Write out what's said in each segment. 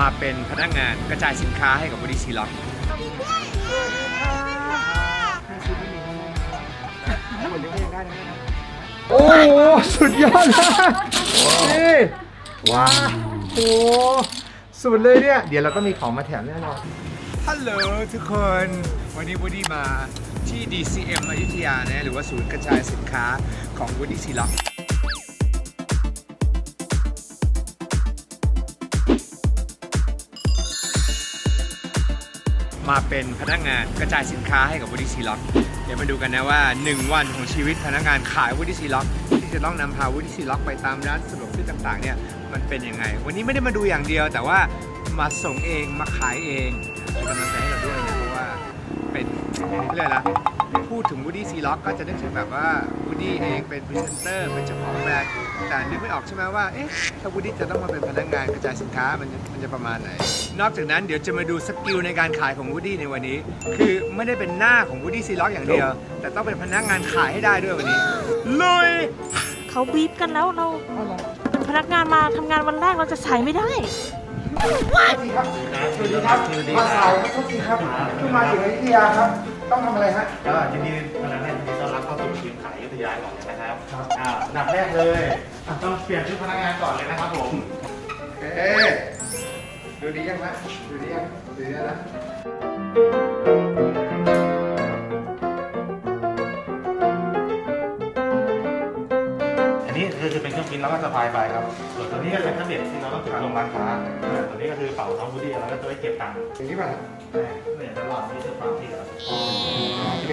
มาเป็นพนักงานกระจายสินค้าให้กับวูดี้ซีล็อกโอ้โหสุดยอดมากนี่ว้าวโอ้โหสุดเลยเนี่ย เดี๋ยวเราก็มีของมาแถมแน่นอน ฮัลโหลทุกคน วันนี้วูดี้มาที่ DCM อยุธยานะหรือว่าศูนย์กระจายสินค้าของวูดี้ซีล็อก มาเป็นพนักงานกระจายสินค้าให้กับวูดี้ซีล็อกเดี๋ยวมาดูกันนะว่า 1 วันของชีวิตพนักงานขายวูดี้ซีล็อกที่จะต้องนำพาวูดี้ซีล็อกไปตามร้านสะดวกซื้อต่างๆเนี่ยมันเป็นยังไง วันนี้ไม่ได้มาดูอย่างเดียว แต่ว่ามาส่งเองมาขายเองเป็นกำลังใจให้เราด้วยนะเพราะว่าเป็นเรื่องนะ พูดถึงวูดี้ซีล็อกก็จะนึกถึงแบบว่าวูดี้เองเป็นพรีเซนเตอร์เป็นเจ้าของแบรนด์แต่นึกไม่ออกใช่ไหมว่าเอ๊ะถ้าวูดี้จะต้องมาเป็นพนักงานกระจายสินค้ามันจะมันจะประมาณไหน นอกจากนั้นเดี๋ยวจะมาดูสกิลในการขายของวูดี้ในวันนี้ คือไม่ได้เป็นหน้าของวูดี้ซีล็อกอย่างเดียว แต่ต้องเป็นพนักงานขายให้ได้ด้วยวันนี้ลุยเขาบีบกันแล้วเราเป็นพนักงานมาทำงานวันแรกเราจะใส่ไม่ได้สวัสดีครับสวัสดีครับมาสายครับโทษทีครับเพิ่งมาถึงอยุธยาครับ ต้องทำอะไรฮะ ก็ยินดีพนักงานยินดีต้อนรับเข้าสู่ทีมขายอยุธยาก่อนเลยนะครับครับ อ่าอันดับแรกเลยอะต้องเปลี่ยนชุดพนักงานก่อนเลยนะครับผมโอเคดูดียังฮะดูดียังดูดีแล้วนะอันนี้คือจะเป็นเครื่องบินแล้วก็สะพายไปครับส่วนตัวนี้ก็เป็นแท็บเล็ตที่เราต้องถือลงร้านค้าอ่าตัวนี้ก็คือเป๋าน้องวูดดี้แล้วก็ตัวไว้เก็บตังค์อย่างนี้ป่ะเนี่ย ตลอดนี่คือฝากที่ครับโอเค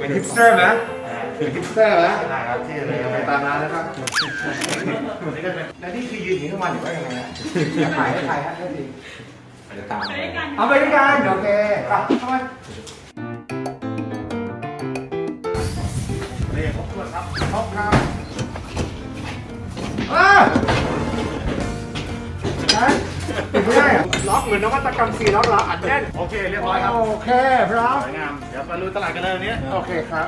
เป็นฮิปสเตอร์ไหมอ่าเป็นฮิปสเตอร์ไหมได้ครับที่เลยไปตามร้านแล้วครับตัวนี้ก็เป็นแล้วนี่คือยืนอยู่ทั้งวันหรือว่ายังไงฮะจะขายให้ใครฮะเท่าทีไปตามเอาไปด้วยกันโอเคไปเข้ามาเรียกครบถ้วนครับครบครับอ้าได้ ติดไม่ได้เหรอล็อกเหมือนนวัตกรรมสีล็อกเราอัดแน่นโอเคเรียบร้อยครับโอเคพร้อมสวยงามเดี๋ยวไปลุยตลาดกันเลยวันนี้โอเคครับ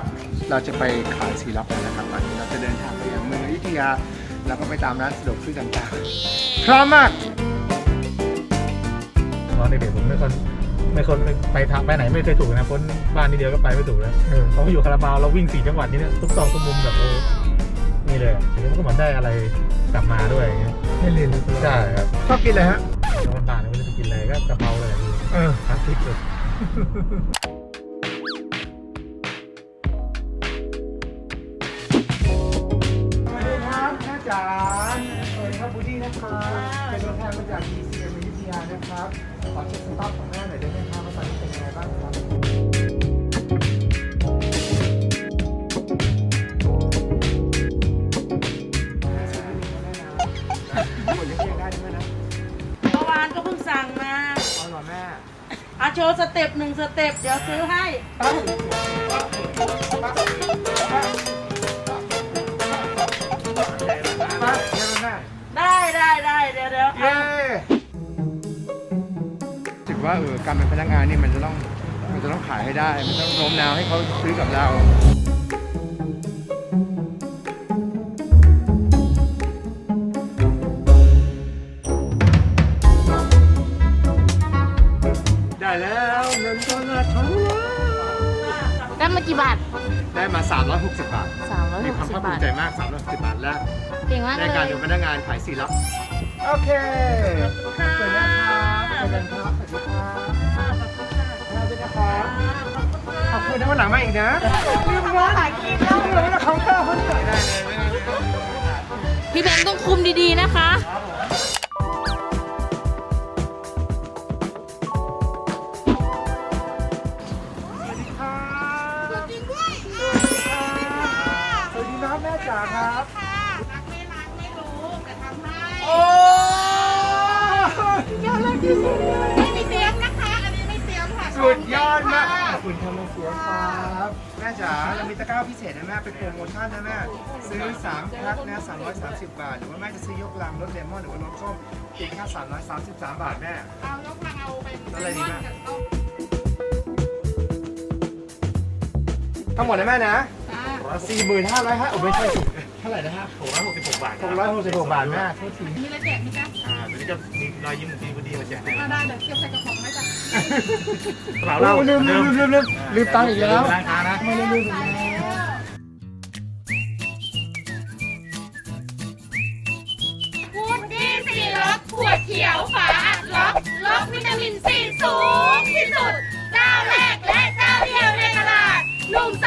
เราจะไปขายสีล็อกกันนะครับวันนี้เราจะเดินทางไปยังเมืองอยุธยาแล้วก็ไปตามร้านสะดวกซื้อต่างๆพร้อมมากตอนเด็กๆผมไม่คนไม่คนไปทางไปไหนไม่เคยถูกนะพ้นบ้านนิดเดียวก็ไปไม่ถูกแล้วเราอยู่คาราบาวเราวิ่งสี่จังหวัดนี้เนี่ยทุกซอกทุกมุมแบบโอ้นี่เลยทีนี้มันก็เหมือนได้อะไรกลับมาด้วยอย่างเงี้ยให้เรียนรู้ใช่ครับชอบกินอะไรฮะ ต่างๆเนบ้านไม่รู้จะกินอะไรก็กะเพราเลยพี่เออทั้งทริปเลยสวัสดีครับแม่จ๋าสวัสดีครับบูดี้นะครับเป็นตัวแทนมาจาก DCM วิทยานะครับ ขอเช็คสภาพของแม่หน่อยได้ไหมครับว่าตอนนี้เป็นยังไงบ้างครับ โชว์สเต็ปหนึ่งสเต็ปเดี๋ยวซื้อให้มาเดี๋ยวแม่ได้ได้ได้เดี๋ยวเดี๋ยวเย้ถือว่าเออการเป็นพนักงานนี่มันจะต้องมันจะต้องขายให้ได้ มันต้องโน้มน้าวให้เขาซื้อกับเรา ได้มากี่บาท ได้มา 360 บาท มีความภาคภู360บาทมิใจมาก 360 บาทแรกเก่งมากในเลการยเป็นพนักงานขายสีลับ โอเคขอบคุณนะครับขอบคุณครับสวัสดีครับสวัสดีนะครับ ขอบคุณนะวันหลังมาอีกนะลืมร้านกินแล้วเลยนะเคาน์เตอร์เขาเนี่ยได้เลยไม่ได้เลยพี่เบนต้องคุมดีๆนะคะส แม่จ๋าครับรักไม่รักไม่รู้แต่ทำให้โอ้ยอดเลยที่สุดเลยไม่มีเสียงนะคะ อันนี้ไม่เสียงค่ะสุดยอดมากขอบคุณครับแม่เสียครับแม่จ๋าเรามีตะกร้าพิเศษนะแม่เป็นโปรโมชั่นนะแม่ซื้อ3แพ็คนะ330 บาท หรือว่าแม่จะซื้อยกลังรสเลมอนหรือว่ารสส้มอีกแค่333 บาทแม่ เอายกลังเอาไปอะไรดีมากทั้งหมดนะแม่นะจ้า สี่หมื่นห้าร้อยห้าโอ้ไม่ใช่สิเท่าไหร่นะฮะ666บาทหกร้อยหกสิบหกบาทแม่โทษทีมีอะไรแจกไหมจ๊ะอ่าตัวนี้จะมีรอยยิ้มของพี่วูดดี้มาแจกเอาได้เดี๋ยวเก็บใส่กระป๋องไว้จ้ะกระเป๋าเราลืมลืมลืมลืมลืมลืมตังค์อีกแล้วร้านค้านะพูดดีสีล็อกขวดเขียวฝาอัดล็อกล็อกวิตามินซีสูงที่สุดเจ้าแรกและเจ้าเดียวในตลาดหนุ่มส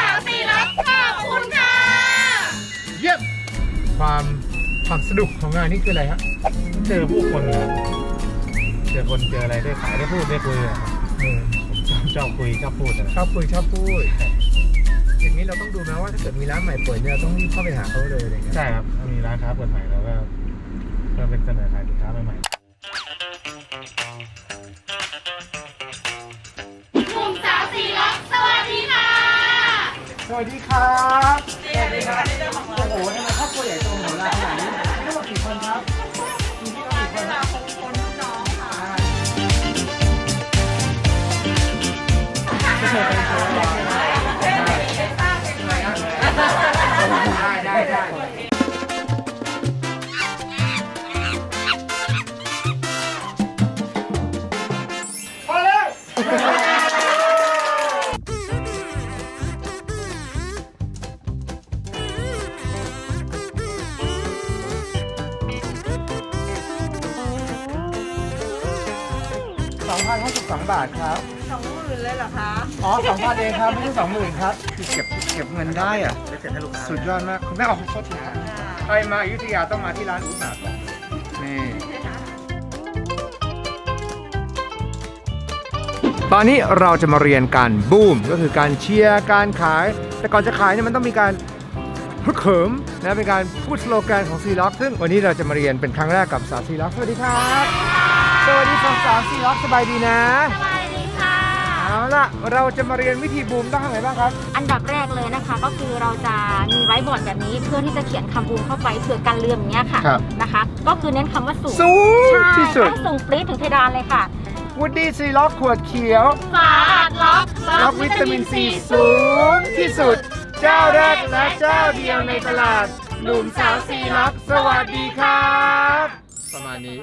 ความความสนุกของงานนี่คืออะไรฮะเจอผู้คนอะเจอคนเจออะไรได้ขายได้พูดได้คุยอะเออผมชอบชอบคุยชอบพูดอะชอบคุยชอบพูดอย่างนี้เราต้องดูนะว่าถ้าเกิดมีร้านใหม่เปิดเนี่ยเราต้องรีบเข้าไปหาเขาเลยอะไรเงี้ยใช่ครับถ้ามีร้านค้าเปิดใหม่แล้วก็ก็เป็นเสนอขายสินค้าใหม่ห สวัสดีครับสวัสดีครับโอ้โหทำไมครอบครัวใหญ่โตโหฬารขนาดนี้ทั้งหมดกี่คนครับมีพี่น้องกี่คนได้ คะอ๋อ2,000เองครับ ไม่ใช่20,000ครับคือเก็บเก็บเงินได้อะๆได้เสร็จให้ลูกค้าสุดยอดมากคุณแม่ออกโทษทีครับใครมาอยุธยาต้องมาที่ร้านอุตสาหกรรมนี่ตอนนี้เราจะมาเรียนการบูมก็คือการเชียร์การขาย แต่ก่อนจะขายเนี่ยมันต้องมีการฮึกเหิมนะเป็นการพูดสโลแกนของซีล็อกซึ่งวันนี้เราจะมาเรียนเป็นครั้งแรกกับสาวซีล็อกสวัสดีครับ สวัสดีสาวสาวซีล็อกสบายดีนะสวัสดีค่ะ เอาล่ะ เราจะมาเรียนวิธีบูมต้องทำไงบ้างครับ อันดับแรกเลยนะคะ ก็คือเราจะมีไว้บอร์ดแบบนี้เพื่อที่จะเขียนคำบูมเข้าไปเผื่อการเลื่อมอย่างเงี้ยค่ะครับ นะคะ ก็คือเน้นคำว่าสูงสูงใช่ที่สุดให้สูงปรี๊ดถึงเพดานเลยค่ะวูดดี้ซีล็อกขวดเขียวฝาอัดล็อกล็อกวิตามินซีสูงที่สุด เจ้าแรกและเจ้าเดียวในตลาด หนุ่มสาวซีล็อกสวัสดีครับ ประมาณนี้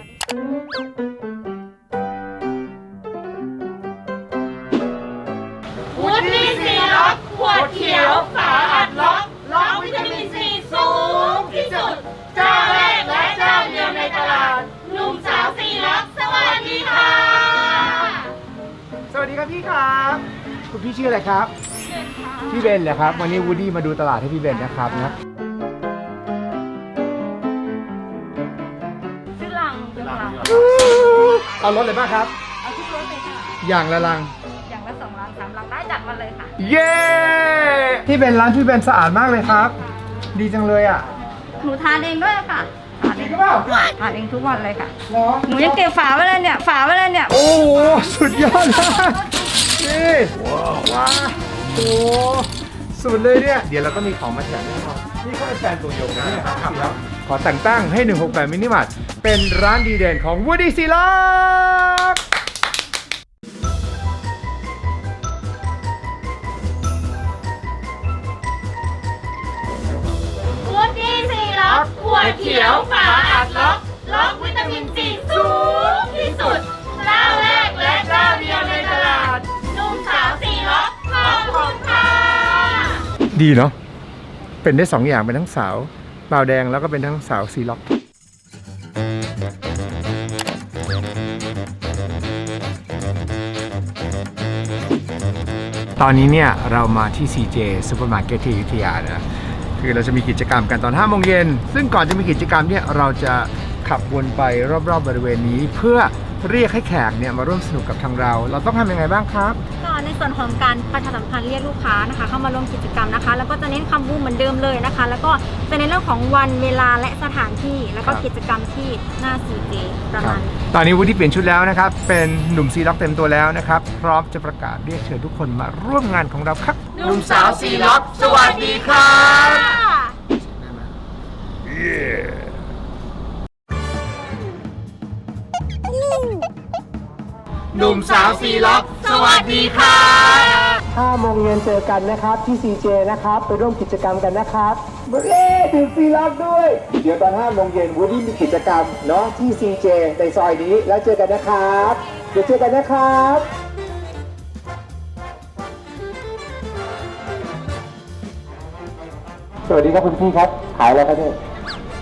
เขียวฝาอัดล็อกล็อกวิตามินซีสูงที่สุด เจ้าแรกและเจ้าเดียวในตลาดหนุ่มสาวสีล็อกสวัสดีค่ะ สวัสดีครับพี่ครับคุณพี่ชื่ออะไรครับ พี่เบนเหรอครับ วันนี้วูดดี้มาดูตลาดให้พี่เบนนะครับนะชื่อลังชื่อลังเอารถเลยป่ะครับ เอาทุกรถเลยค่ะอย่างละลัง อย่างละสองลังสามลังได้จัดมา เลยค่ะเย้พี่เบนร้านพี่เบนสะอาดมากเลยครับ ดีจังเลยอะหนูทานเองด้วยค่ะทานจเอริงงหรือเปล่าทานเองทุกวันเลยค่ะ เหรอหนูยังเก็บฝาไว้เลยเนี่ย ฝาไว้เลยเนี่ย โอ้โหสุดยอดมากนี่ว้าวโอ้โหสุดเลยเนี่ย เดี๋ยวเราก็มีของมาแถมแน่นอนนี่เขาเป็นแฟนตัวยงนะเนี่ยครับ ขอแต่งตั้งให้ 168 มินิมาร์ทเป็นร้านดีเด่นของ Woody s e l o c อกขวดเขียวฝาอัดล็อก ล็อกวิตามินซีสูงที่สุดเจ้าแรกและเจ้าเดียวในตลาดนุ่มสาวสีล็อกขอบคุณค่ะดีเนาะเป็นได้สองอย่างเป็นทั้งสาวเบาวแดงแล้วก็เป็นทั้งสาวซีล็อก ตอนนี้เนี่ยเรามาที่ CJ Supermarket ที่อยุธยานะ คือเราจะมีกิจกรรมกันตอน5โมงเย็นซึ่งก่อนจะมีกิจกรรมเนี่ยเราจะขับวนไปรอบๆบริเวณนี้ เพื่อเรียกให้แขกเนี่ยมาร่วมสนุกกับทางเรา เราต้องทำยังไงบ้างครับ ก็ในส่วนของการประชาสัมพันธ์เรียกลูกค้านะคะ เข้ามาร่วมกิจกรรมนะคะ แล้วก็จะเน้นคำพูดเหมือนเดิมเลยนะคะ แล้วก็ จะในนเรื่องของวันเวลาและสถานที่แล้วก็ครับ กิจกรรมที่หน้า CJ ประมาณนี้ ตอนนี้วุฒิเปลี่ยนชุดแล้วนะครับ เป็นหนุ่มซีล็อกเต็มตัวแล้วนะครับ พร้อมจะประกาศเรียกเชิญทุกคนมาร่วมงานของเราครับ หนุ่มสาวซีล็อกสวัสดีครับ หนุ่มสาวซีล็อกสวัสดีครับ 5โมงเย็นเจอกันนะครับที่ CJ นะครับ ไปร่วมกิจกรรมกันนะครับเย้ถึงซีล็อกด้วย เดี๋ยวตอน5โมงเย็นวูดดี้มีกิจกรรมเนาะที่ CJ ในซอยนี้แล้วเจอกันนะครับ เดี๋ยวเจอกันนะครับสวัสดีครับคุณพี่ครับ ขายอะไรครับเนี่ย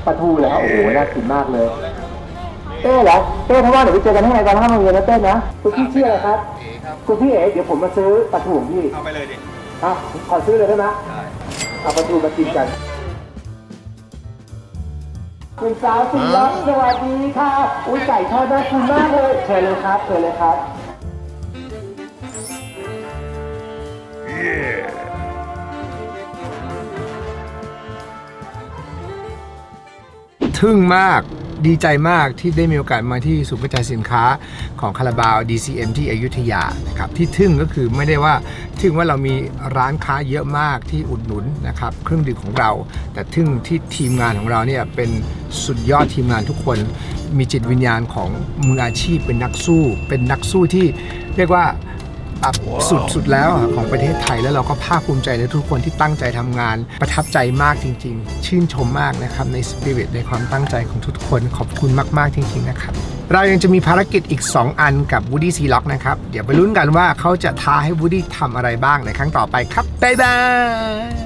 ปลาทูแล้วโอ้โหน่ากินมากเลย เต้เหรอเต้เพราะว่าเดี๋ยวไปเจอกันที่ไหนตอนห้าโมงเย็นนะเต้นะคุณพี่ชื่ออะไรครับคุณพี่เอ๋เดี๋ยวผมมาซื้อปลาทูของพี่เอาไปเลยดิอะขอซื้อเลยได้ไหมเอาปลาทูมากินกันคุณสาวสีล็อกสวัสดีค่ะอุ้ยไก่ทอดน่ากินมากเลยเชิญเลยครับเชิญเลยครับทึ่งมาก ดีใจมากที่ได้มีโอกาสมาที่ศูนย์กระจายสินค้าของคาราบาว DCM ที่อยุธยานะครับที่ทึ่งก็คือไม่ได้ว่าทึ่งว่าเรามีร้านค้าเยอะมากที่อุดหนุนนะครับเครื่องดื่มของเรา แต่ทึ่งที่ทีมงานของเราเนี่ยเป็นสุดยอดทีมงานทุกคน มีจิตวิญญาณของมืออาชีพเป็นนักสู้ เป็นนักสู้ที่เรียกว่า แบบสุดสุดแล้วอะของประเทศไทยแล้วเราก็ภาคภูมิใจในทุกคนที่ตั้งใจทำงาน ประทับใจมากจริง ๆ ชื่นชมมากนะครับในสปิริตในความตั้งใจของทุกคนขอบคุณมาก ๆ จริง ๆ นะครับ เรายังจะมีภารกิจอีก 2 อันกับ Woody Sea Lock นะครับ เดี๋ยวไปลุ้นกันว่าเขาจะท้าให้ Woody ทำอะไรบ้างในครั้งต่อไปครับบ๊ายบาย